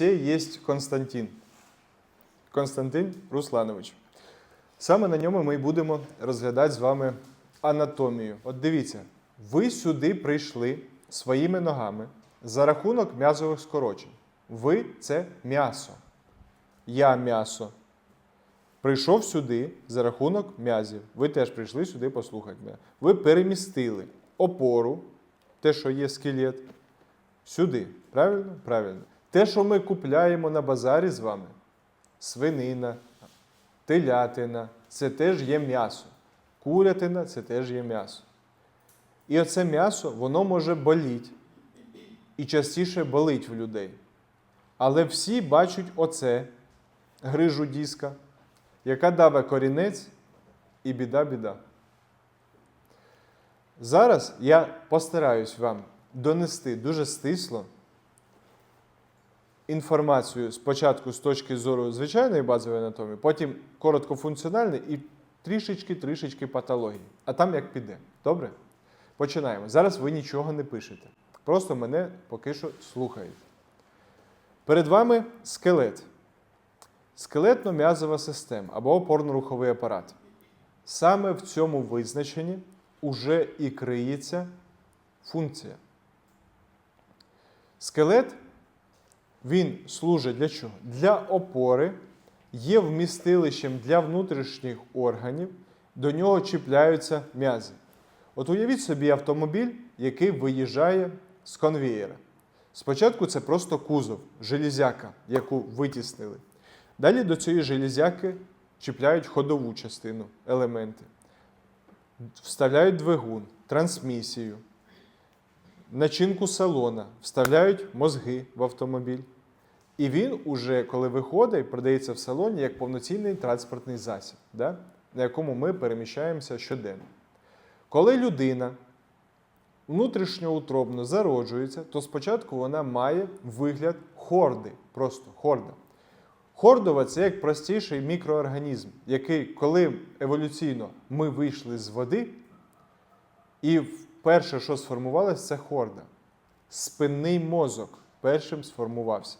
все есть Константин. Константин Русланович. Саме на ньому ми будемо розглядати з вами анатомію. От дивіться, ви сюди прийшли своїми ногами за рахунок м'язових скорочень. Ви це м'ясо. Я м'ясо. Прийшов сюди за рахунок м'язів. Ви теж прийшли сюди послухати мене. Ви перемістили опору, те, що є скелет, сюди. Правильно? Правильно. Те, що ми купляємо на базарі з вами, свинина, телятина, це теж є м'ясо. Курятина це теж є м'ясо. І оце м'ясо, воно може боліти. І частіше болить в людей. Але всі бачать оце грижу диска, яка даве корінець і біда-біда. Зараз я постараюсь вам донести дуже стисло інформацію спочатку з точки зору звичайної базової анатомії, потім короткофункціональної і трішечки-трішечки патології. А там як піде. Добре? Починаємо. Зараз ви нічого не пишете. Просто мене поки що слухаєте. Перед вами скелет. Скелетно-м'язова система або опорно-руховий апарат. Саме в цьому визначенні уже і криється функція. Скелет він служить для чого? Для опори, є вмістилищем для внутрішніх органів, до нього чіпляються м'язи. От уявіть собі автомобіль, який виїжджає з конвієра. Спочатку це просто кузов, железяка, яку витіснили. Далі до цієї железяки чіпляють ходову частину, елементи. Вставляють двигун, трансмісію, начинку салона, вставляють мозги в автомобіль. І він уже, коли виходить, продається в салоні як повноцінний транспортний засіб, да? на якому ми переміщаємося щоденно. Коли людина внутрішньоутробно зароджується, то спочатку вона має вигляд хорди, просто хорда. Хордова це як простіший мікроорганізм, який, коли еволюційно ми вийшли з води, і перше, що сформувалося, це хорда. Спинний мозок першим сформувався.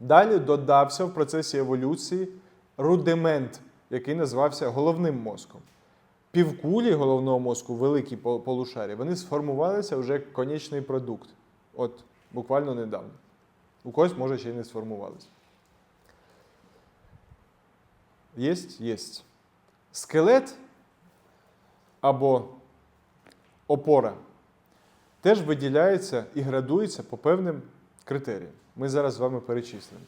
Далі додався в процесі еволюції рудимент, який називався головним мозком. Півкулі головного мозку, великі полушарі, вони сформувалися вже як конечний продукт. От буквально недавно. У когось, може, ще й не сформувалися. Єсть? Єсть. Скелет або опора теж виділяється і градується по певним критеріям. Ми зараз з вами перечислимо.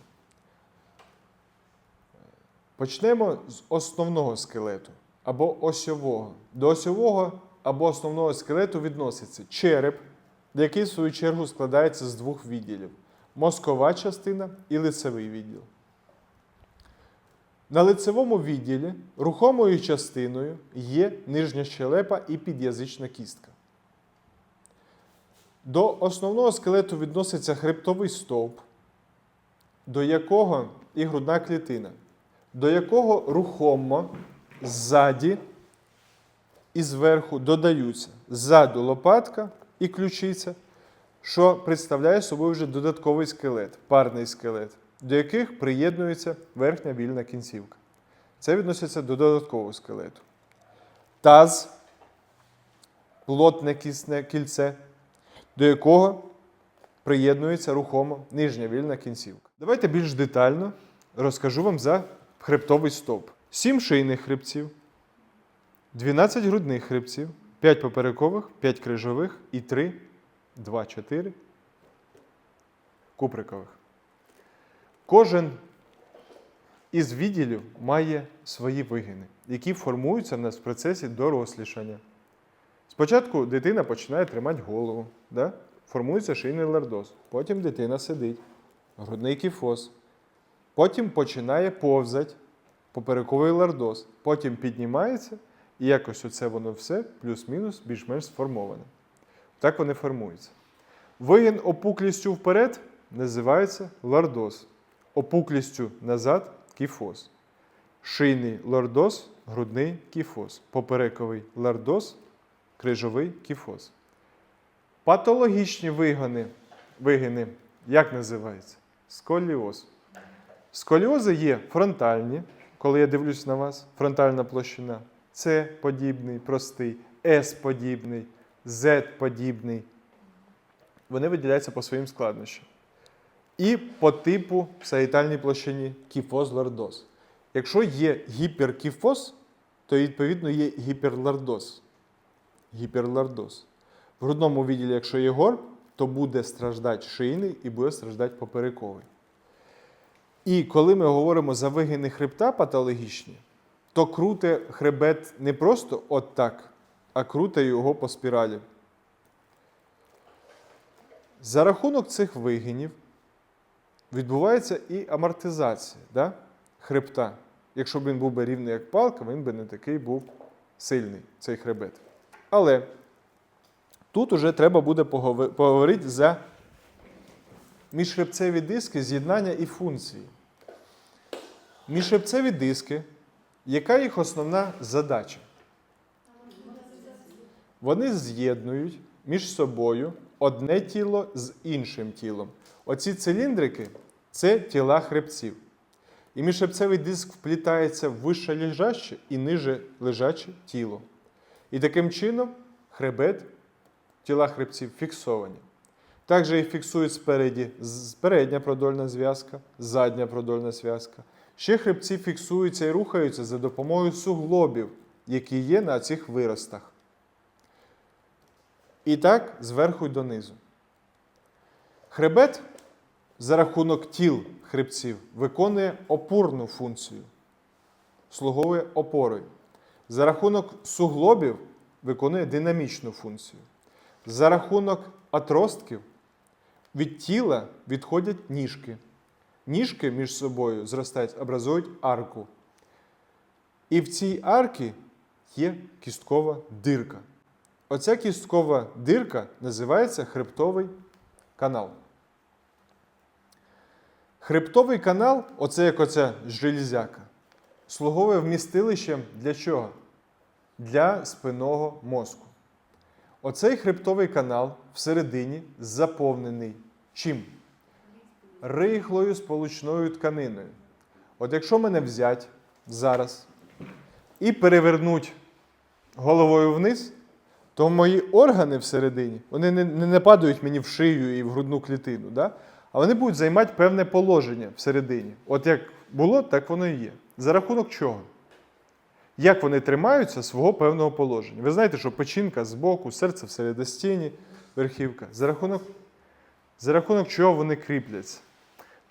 Почнемо з основного скелету або осьового. До осьового або основного скелету відноситься череп, який, в свою чергу, складається з двох відділів: мозкова частина і лицевий відділ. На лицевому відділі рухомою частиною є нижня щелепа і під'язична кістка. До основного скелету відноситься хребтовий стовп, до якого і грудна клітина, до якого рухомо ззаді і зверху додаються ззаду лопатка і ключиця, що представляє собою вже додатковий скелет, парний скелет, до яких приєднується верхня вільна кінцівка. Це відноситься до додаткового скелету. Таз, плотне кисне кільце, до якого приєднується рухомо нижня вільна кінцівка. Давайте більш детально розкажу вам за хребтовий стовп. Сім шийних хребців, 12 грудних хребців, 5 поперекових, 5 крижових і 3, 2, 4 куприкових. Кожен із відділів має свої вигини, які формуються в нас в процесі дорослішання. Спочатку дитина починає тримати голову, да? формується шийний лордоз. Потім дитина сидить, грудний кіфоз. Потім починає повзати поперековий лордоз. Потім піднімається, і якось оце воно все плюс-мінус більш-менш сформоване. Так вони формуються. Вигін опуклістю вперед називається лордоз. Опуклістю назад кіфоз. Шийний лордоз, грудний кіфоз. Поперековий лордоз, крижовий кіфоз. Патологічні вигини, вигини як називаються? Сколіоз. Сколіози є фронтальні, коли я дивлюсь на вас, фронтальна площина. С подібний, простий, С подібний, Z подібний. Вони виділяються по своїм складнощам. І по типу в сагітальній площині кіфоз лордоз. Якщо є гіперкіфоз, то відповідно є гіперлордоз. Гіперлордоз. В грудному відділі, якщо є горб, то буде страждати шийний і буде страждати поперековий. І коли ми говоримо за вигини хребта патологічні, то круте хребет не просто от так, а круте його по спіралі. За рахунок цих вигинів відбувається і амортизація да? хребта. Якщо б він був би рівний як палка, він би не такий був сильний, цей хребет. Але тут уже треба буде поговорити за міжхребцеві диски, з'єднання і функції. Міжхребцеві диски, яка їх основна задача? Вони з'єднують між собою одне тіло з іншим тілом. Оці циліндрики це тіла хребців. І міжхребцевий диск вплітається в вище лежаче і ниже лежаче тіло. І таким чином хребет, тіла хребців фіксовані. Також їх фіксують спереді передня продольна зв'язка, задня продольна зв'язка. Ще хребці фіксуються і рухаються за допомогою суглобів, які є на цих виростах. І так зверху й донизу. Хребет за рахунок тіл хребців виконує опорну функцію, слуговує опорою. За рахунок суглобів виконує динамічну функцію. За рахунок отростків від тіла відходять ніжки. Ніжки між собою зростають, образують арку. І в цій арці є кісткова дирка. Оця кісткова дирка називається хребтовий канал. Хребтовий канал, оце як оця железяка, слуговує вмістилищем для чого? Для спинного мозку. Оцей хребтовий канал всередині заповнений чим? Рихлою сполучною тканиною. От якщо мене взять зараз і перевернуть головою вниз, то мої органи всередині вони не, не, не падають мені в шию і в грудну клітину, да? а вони будуть займати певне положення всередині. От як було, так воно і є. За рахунок чого? Як вони тримаються свого певного положення? Ви знаєте, що печінка збоку, серце всередині, верхівка. За рахунок, за рахунок чого вони кріпляться?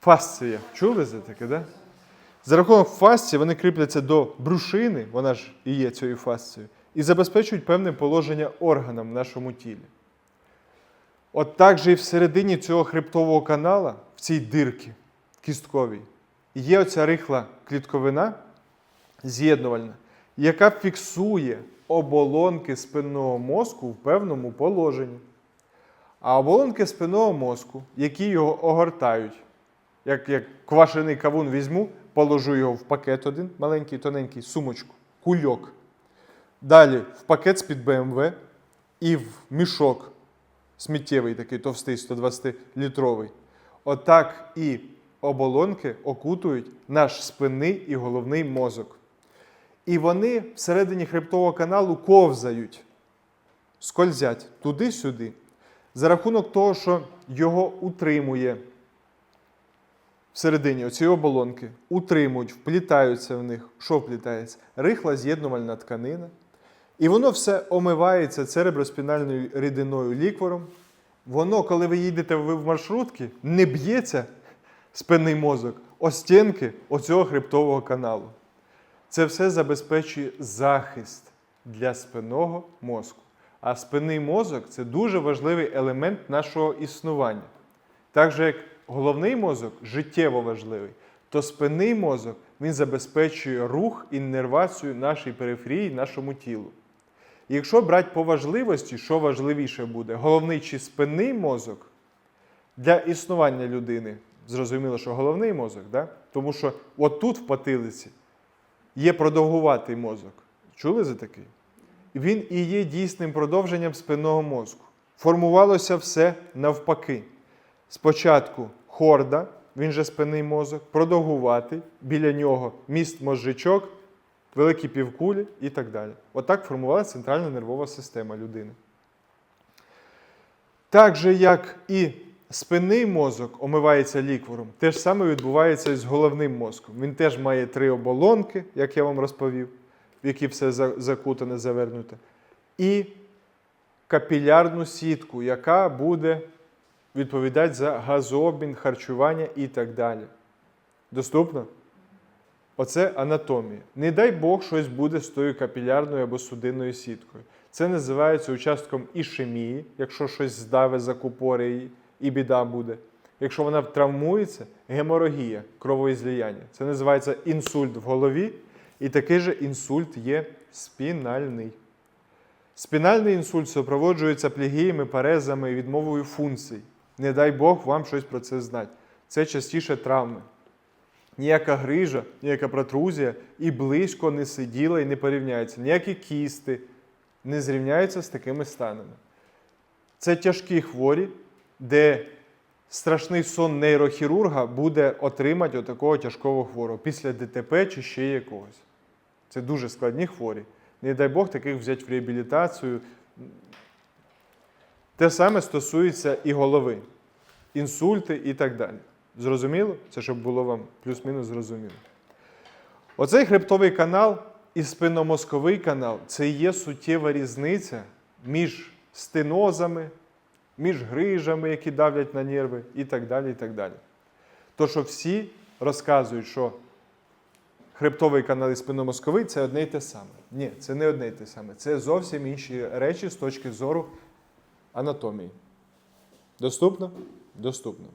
Фасція. Чули за таке, да? За рахунок фасції вони кріпляться до брушини, вона ж і є цією фасцією, і забезпечують певне положення органам в нашому тілі. От так же і всередині цього хребтового канала, в цій дирці кістковій, є оця рихла клітковина з'єднувальна, яка фіксує оболонки спинного мозку в певному положенні. А оболонки спинного мозку, які його огортають, як, як квашений кавун візьму, положу його в пакет один, маленький, тоненький, сумочку, кульок. Далі в пакет з-під БМВ і в мішок сміттєвий, такий товстий, 120-літровий. Отак і оболонки окутують наш спинний і головний мозок. І вони всередині хребтового каналу ковзають, скользять туди-сюди, за рахунок того, що його утримує всередині оці оболонки, утримують, вплітаються в них. Що вплітається? Рихла з'єднувальна тканина. І воно все омивається цереброспінальною рідиною ліквором. Воно, коли ви їдете ви в маршрутки, не б'ється спинний мозок о стінки оцього хребтового каналу. Це все забезпечує захист для спинного мозку. А спинний мозок це дуже важливий елемент нашого існування. Так же, як головний мозок життєво важливий, то спинний мозок він забезпечує рух і іннервацію нашій периферії, нашому тілу. Якщо брати по важливості, що важливіше буде, головний чи спинний мозок для існування людини, зрозуміло, що головний мозок, да? тому що от тут в потилиці є продовгуватий мозок. Чули за такий? Він і є дійсним продовженням спинного мозку. Формувалося все навпаки. Спочатку хорда, він же спинний мозок, продовгуватий, біля нього міст мозжечок, великі півкулі і так далі. Отак формувалася центральна нервова система людини. Так же, як і спинний мозок омивається ліквором, те ж саме відбувається і з головним мозком. Він теж має три оболонки, як я вам розповів, в які все закутане, завернуте, і капілярну сітку, яка буде відповідати за газообмін, харчування і так далі. Доступно? Оце анатомія. Не дай Бог щось буде з тою капілярною або судинною сіткою. Це називається участком ішемії, якщо щось здаве, закупоре її, і біда буде. Якщо вона травмується, геморагія, кровоізліяння. Це називається інсульт в голові, і такий же інсульт є спінальний. Спінальний інсульт супроводжується плігіями, парезами і відмовою функцій. Не дай Бог вам щось про це знати. Це частіше травми. Ніяка грижа, ніяка протрузія і близько не сиділа і не порівняється. Ніякі кісти не зрівняються з такими станами. Це тяжкі хворі, де страшний сон нейрохірурга буде отримати отакого тяжкого хворого після ДТП чи ще якогось. Це дуже складні хворі. Не дай Бог таких взяти в реабілітацію. Те саме стосується і голови, інсульти і так далі. Зрозуміло? Це щоб було вам плюс-мінус зрозуміло. Оцей хребтовий канал і спинномозковий канал це є суттєва різниця між стенозами, між грижами, які давлять на нерви, і так далі. і так далі. То, що всі розказують, що хребтовий канал і спинномозковий це одне й те саме. Ні, це не одне й те саме. Це зовсім інші речі з точки зору анатомії. Доступно? Доступно.